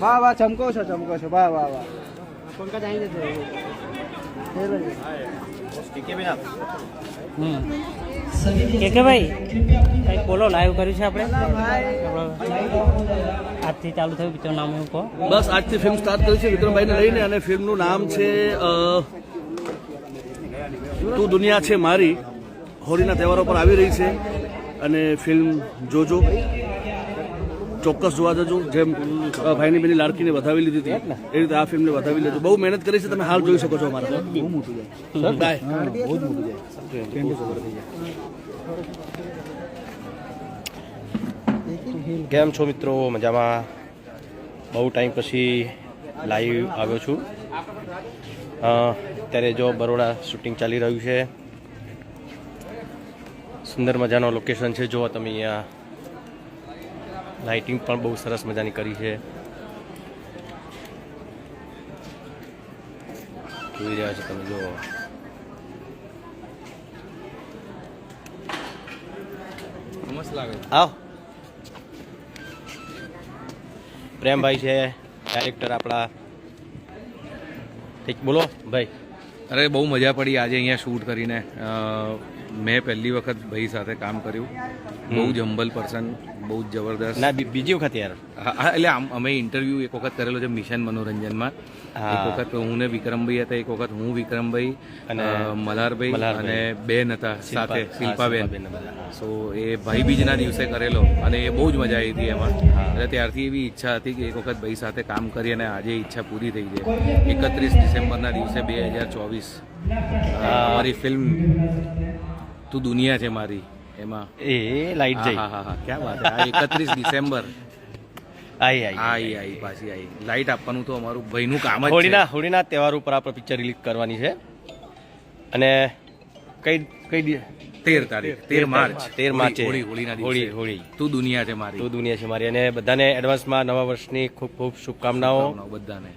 વાહ વાહ ચમકો છો ચમકો છો. વાહ વાહ વાહ. પંકજ આવી જશે કે કે ભાઈ કંઈક બોલો લાઈવ કર્યું છે આપણે? આજથી ચાલુ થયું પિક્ચર નામ એવું કહો બસ આજથી ફિલ્મ સ્ટાર્ટ કરી છે વિક્રમભાઈને લઈને અને ફિલ્મનું નામ છે તું દુનિયા છે મારી. હોળીના તહેવારો પર આવી રહી છે અને ફિલ્મ જોજો ચોક્કસ જોવા જજો. જેમ ભાઈની બેની લાડકીને વધાવી લીધી હતી એ રીતે આ ફિલ્મને વધાવી લેજો. બહુ મહેનત કરી છે તમે હાલ જોઈ શકો છો અમારા. બહુ મોટું જાય કેમ છો મિત્રો? મજામાં? બહુ ટાઈમ પછી લાઈવ આવ્યો છું. અત્યારે જો બરોડા શૂટિંગ ચાલી રહ્યું છે. સુંદર મજાનો લોકેશન છે. જો તમે અહીંયા. લાઇટિંગ પણ બહુ સરસ મજાની કરી છે. જોઈ રહ્યા છો તમે જો આવ. પ્રેમભાઈ છે ડાયરેક્ટર આપણા. ઠીક બોલો ભાઈ. અરે બહુ મજા પડી આજે અહીંયા શૂટ કરીને. મેં પહેલી વખત ભાઈ સાથે કામ કર્યું. બહુ જ હમ્બલ પર્સન. બહુ જ જબરદસ્ત. ના બીજી વખત યાર. હા, એટલે આમ અમે ઇન્ટરવ્યૂ એક વખત કરેલો છે મિશન મનોરંજનમાં. એક વખત હું ને વિક્રમભાઈ હતા એક વખત હું વિક્રમભાઈ અને મલ્હારભાઈ. અને બેન હતા સાથે શિલ્પાબેન. સો એ ભાઈ બીજના દિવસે કરેલો અને એ બહુ જ મજા આવી હતી એમાં. એટલે ત્યારથી એવી ઈચ્છા હતી કે એક વખત ભાઈ સાથે કામ કરી અને આજે ઈચ્છા પૂરી થઈ છે. એકત્રીસ ડિસેમ્બરના દિવસે બે હજાર ચોવીસ. અમારી ફિલ્મ તું દુનિયા છે મારી. એમાં? એ લાઈટ જઈ. હા હા હા. ક્યાં વાત આ એકત્રીસ ડિસેમ્બર. આઈ આઈ આઈ આઈ. પાછી આઈ. લાઈટ આપવાનું તો અમારું ભાઈનું કામ જ હોળીના હોળીના તહેવાર ઉપર આપણે પિક્ચર રિલીઝ કરવાની છે. અને કઈ કઈ તેર તારીખ તેર માર્ચ. તેર માર્ચ હોળી હોળીના હોળી હોળી. તું દુનિયા છે મારી. તું દુનિયા છે મારી. અને બધાને એડવાન્સમાં નવા વર્ષની ખૂબ ખૂબ શુભકામનાઓ. બધાને.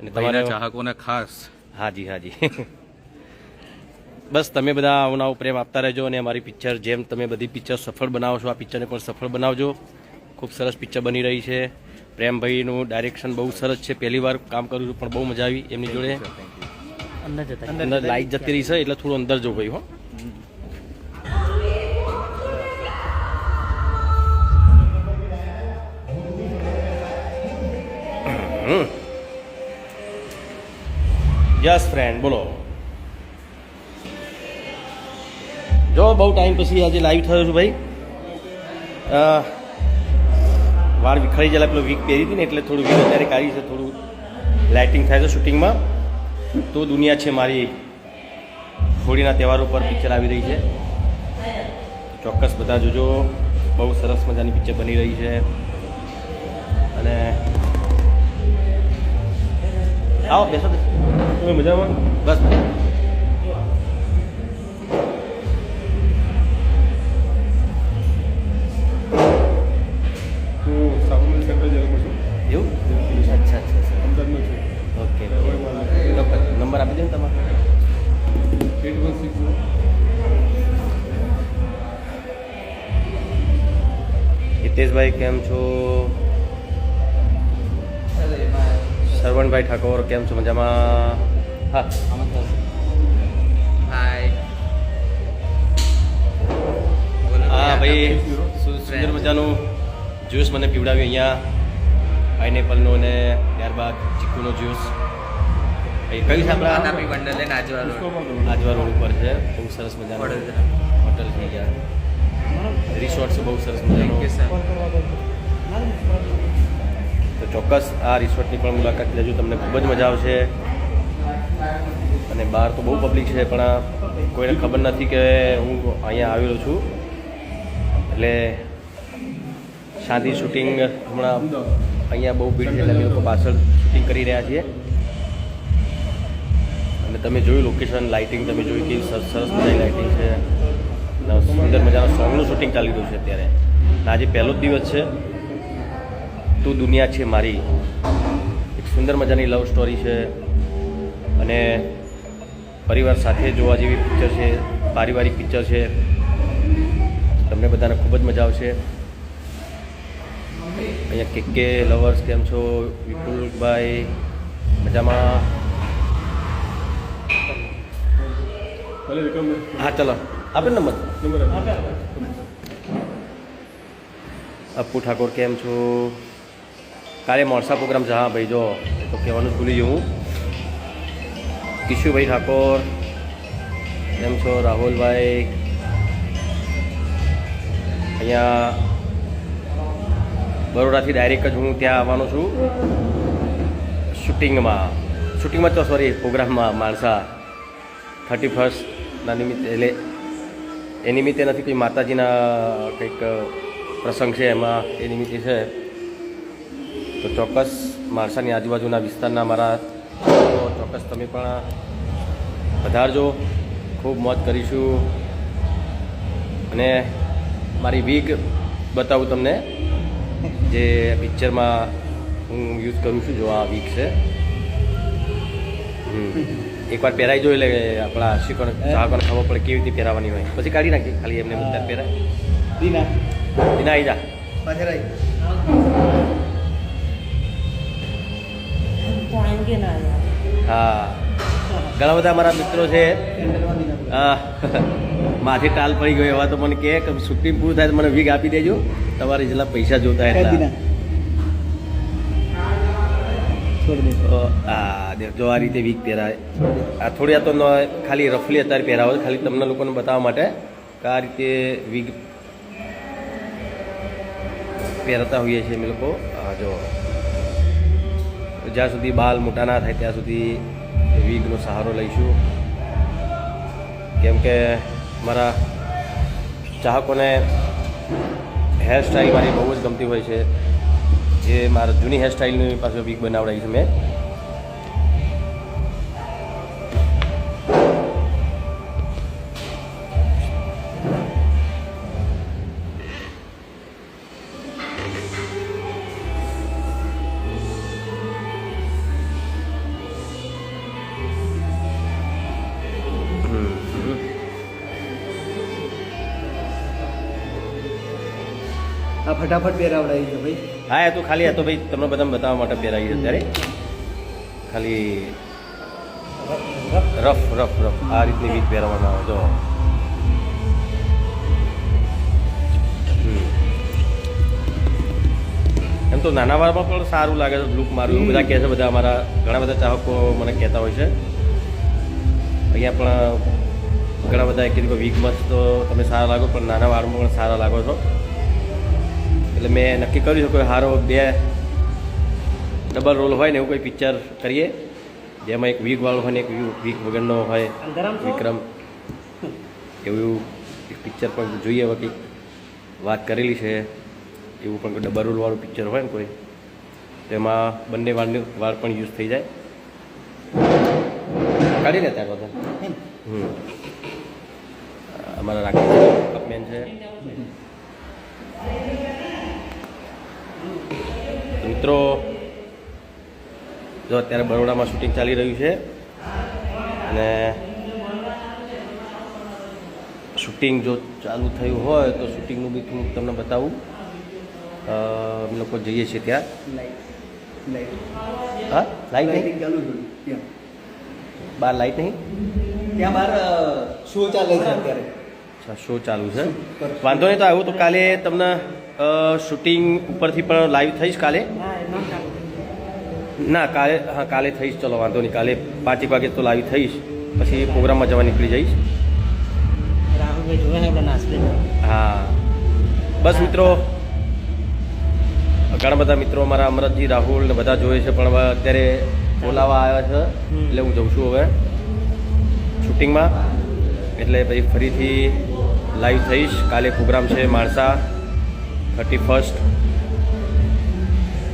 અને તમારે ચાહકોને ખાસ. હાજી હાજી. બસ તમે બધા આવના પ્રેમ આપતા રહેજો અને અમારી પિક્ચર જેમ તમે બધી પિક્ચર સફળ બનાવો છો આ પિક્ચરને પણ સફળ બનાવજો. ખૂબ સરસ પિક્ચર બની રહી છે. પ્રેમભાઈનું ડાયરેક્શન બહુ સરસ છે. પહેલી વાર કામ કર્યું છું પણ બહુ મજા આવી એમની જોડે. અંદર અંદર લાઈટ જતી રહી છે એટલે થોડું અંદર જવું ભાઈ હો. યસ ફ્રેન્ડ બોલો. જો, બહુ ટાઈમ પછી આજે લાઈવ થયો છું ભાઈ. વાળ વિખરાઈ ગયેલા, પેલો વીક પહેરી હતી ને, એટલે થોડું વીક અત્યારે કાઢી છે, થોડું લાઇટિંગ થાય છે શૂટિંગમાં તો દુનિયા છે મારી હોળીના તહેવારો પર પિક્ચર આવી રહી છે. ચોક્કસ બધા જોજો, બહુ સરસ મજાની પિક્ચર બની રહી છે. અને આવો, બેસો. તમે મજામાં? બસ. હિતેશભાઈ કેમ છો? સરવણભાઈ ઠાકોર કેમ છો? મજામાં? હા. હા ભાઈ સુંદર મજાનું જ્યુસ મને પીવડાવ્યું અહીંયા. પાઇનેપલનો અને ત્યારબાદ ચીકુનો જ્યુસ. કયું આપણા? આજવા રોડ. ઉપર છે. બહુ સરસ મજાનું હોટલ છે અહીંયા. રિસોર્ટ છે બહુ સરસ મજાનો. તો ચોક્કસ આ રિસોર્ટની પણ મુલાકાત લેજો તમને ખૂબ જ મજા આવશે. અને બહાર તો બહુ પબ્લિક છે પણ કોઈને ખબર નથી કે હું અહીંયા આવેલો છું. એટલે શાંતિ શૂટિંગ હમણાં અહીંયા બહુ ભીડ છે એટલે અમે લોકો પાછળ શૂટિંગ કરી રહ્યા છીએ. અને તમે જોયું લોકેશન લાઇટિંગ તમે જોયું કે સરસ સરસ મજાની લાઇટિંગ છે. સુંદર મજાનું સોંગનું શૂટિંગ ચાલી રહ્યું છે અત્યારે. આજે પહેલો જ દિવસ છે. તું દુનિયા છે મારી. એક સુંદર મજાની લવ સ્ટોરી છે. અને પરિવાર સાથે જોવા જેવી પિક્ચર છે પારિવારિક પિક્ચર છે. તમને બધાને ખૂબ જ મજા આવશે. અહીંયા કે કે લવર્સ કેમ છો? વિપુલભાઈ મજામાં? હા ચલો. આપે ને નંબર અપ્પુ ઠાકોર કેમ છો? કાલે મોરસા પ્રોગ્રામ છે. હા ભાઈ જો. તો કહેવાનું ભૂલી ગયું કિશુભાઈ ઠાકોર કેમ છો? રાહુલભાઈ. અહીંયા બરોડાથી ડાયરેક્ટ જ હું ત્યાં આવવાનો છું. શૂટિંગમાં. શૂટિંગમાં તો સોરી પ્રોગ્રામમાં માણસા. થર્ટી ફર્સ્ટના નિમિત્તે એટલે એ નિમિત્તે નથી કોઈ માતાજીના કંઈક પ્રસંગ છે, એમાં એ નિમિત્તે છે. તો ચોક્કસ માણસાની આજુબાજુના વિસ્તારના મારા ચોક્કસ તમે પણ વધારજો ખૂબ મોજ કરીશું. અને મારી વીગ બતાવું તમને જે પિક્ચરમાં હું યુઝ કરું છું, જો આ વીક છે. હમ. એકવાર પહેરાઈ જોઈ લે આપણા શિકોણ ચાહકોને ખબર પડે કેવી રીતે પહેરાવાની હોય. પછી કાઢી નાખી. ખાલી એમને બધા પહેરાય. દીના. દીના આવી જા. હા. ઘણા બધા અમારા મિત્રો છે. માથે ટાલ પડી ગયો એવા તો મને કે સુપ્રીમ પૂરું થાય તો મને વીક આપી દેજો. તમારે જેટલા પૈસા જોતા એટલા. આ જો આ રીતે વીક પહેરાય. આ થોડી આ તો ખાલી રફલી અત્યારે પહેરાવો ખાલી તમને લોકોને બતાવવા માટે કે આ રીતે વીક પહેરતા હોઈએ છીએ અમે લોકો. જો. જ્યાં સુધી બાલ મોટા ના થાય ત્યાં સુધી વીગનો સહારો લઈશું. કેમ કે મારા ચાહકોને હેરસ્ટાઈલ મારી બહુ જ ગમતી હોય છે. જે મારા જૂની હેરસ્ટાઈલની પાસે વીક બનાવડાવી છે મેં. આ ફટાફટ પહેરાવડાવી છે ભાઈ. હા, એ તો ખાલી, આ તો ભાઈ તમને બધા બતાવવા માટે પહેરાવી છે અત્યારે. ખાલી રફ રફ રફ. આ રીતની વીક પહેરવાના આવે જો. એમ તો નાના વાળમાં પણ સારું લાગે છે લુક મારું. એવું બધા કહે છે, બધા અમારા ઘણા બધા ચાહકો મને કહેતા હોય છે. અહીંયા પણ ઘણા બધા કીધું કે મસ્ત તો તમે સારા લાગો, પણ નાના વાળમાં પણ સારા લાગો છો. એટલે મેં નક્કી કર્યું છે કોઈ સારો બે ડબલ રોલ હોય ને એવું કોઈ પિક્ચર કરીએ જેમાં એક વીકવાળો હોય ને એક વીક વગરનો હોય વિક્રમ એવું એક પિક્ચર પણ જોઈએ હવે કંઈક વાત કરેલી છે એવું પણ કોઈ ડબલ રોલવાળું પિક્ચર હોય ને કોઈ તેમાં બંને વાળની વાળ પણ યુઝ થઈ જાય. કાઢી ત્યાં બધા હમ. અમારા રાખી કપમેન છે. મિત્રો જો અત્યારે બરોડામાં શૂટિંગ ચાલી રહ્યું છે અને શૂટિંગ જો ચાલુ થયું હોય તો શૂટિંગનું બી થોડુંક તમને બતાવું. અ, અમે લોકો જઈએ છીએ ત્યાં. હા? લાઈટ નહીં? ચાલુ બાર લાઈટ નહીં? ત્યાં બહાર શો ચાલે છે અત્યારે. અચ્છા શો ચાલુ છે. વાંધો નહીં તો આવું તો કાલે તમને શૂટિંગ ઉપરથી પણ લાઈવ થઈશ કાલે. ના કાલે હા કાલે થઈશ. ચલો વાંધો નહીં. કાલે પાંચેક વાગે તો લાવી થઈશ. પછી પ્રોગ્રામમાં જવા નીકળી જઈશ. હા. બસ મિત્રો. ઘણા બધા મિત્રો મારા અમરતજી રાહુલ ને બધા જોયે છે પણ અત્યારે બોલાવા આવ્યા છે. એટલે હું જઉં છું હવે. શૂટિંગમાં. એટલે પછી ફરીથી લાઈવ થઈશ. કાલે પ્રોગ્રામ છે માણસા. Thirty first.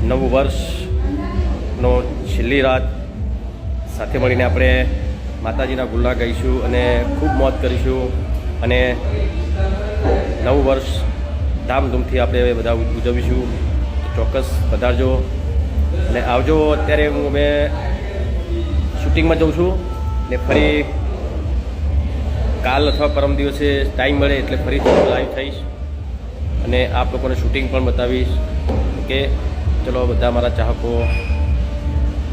નવું વર્ષનો છેલ્લી રાત. સાથે મળીને આપણે માતાજીના ગુલ્લા ગાઈશું અને ખૂબ મોજ કરીશું અને નવું વર્ષ ધામધૂમથી આપણે બધા ઉજવીશું. ચોક્કસ પધારજો અને આવજો. અત્યારે હું અમે શૂટિંગમાં જઉં છું ને ફરી કાલ અથવા પરમ દિવસે ટાઈમ મળે એટલે ફરીથી લાઈવ થઈશ અને આપ લોકોને શૂટિંગ પણ બતાવીશ. કે ચલો બધા મારા ચાહકો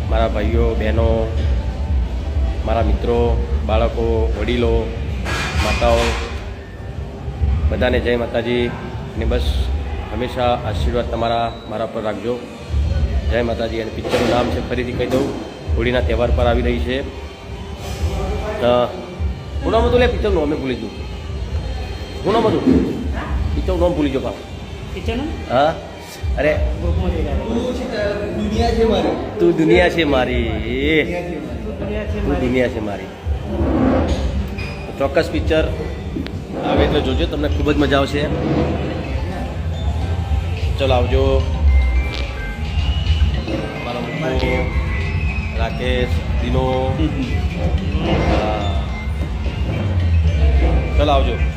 મારા ભાઈઓ બહેનો મારા મિત્રો બાળકો વડીલો માતાઓ બધાને જય માતાજી. ને બસ હંમેશા આશીર્વાદ તમારા મારા પર રાખજો. જય માતાજી. અને પિક્ચરનું નામ છે ફરીથી કહી દઉં હોળીના તહેવાર પર આવી રહી છે. અ, શું નામ હતું લે પિક્ચરનું અમે ભૂલી દઉં શું નામ હતું પિક્ચરનું નામ ભૂલી જાઓ બાપ કિચન હા? અરે તું દુનિયા છે મારી. તું દુનિયા છે મારી. ચોક્કસ પિક્ચર આવે એટલે જોજો તમને ખૂબ જ મજા આવશે. ચલો આવજો. મારો રાકેશ દિનો. ચલો આવજો.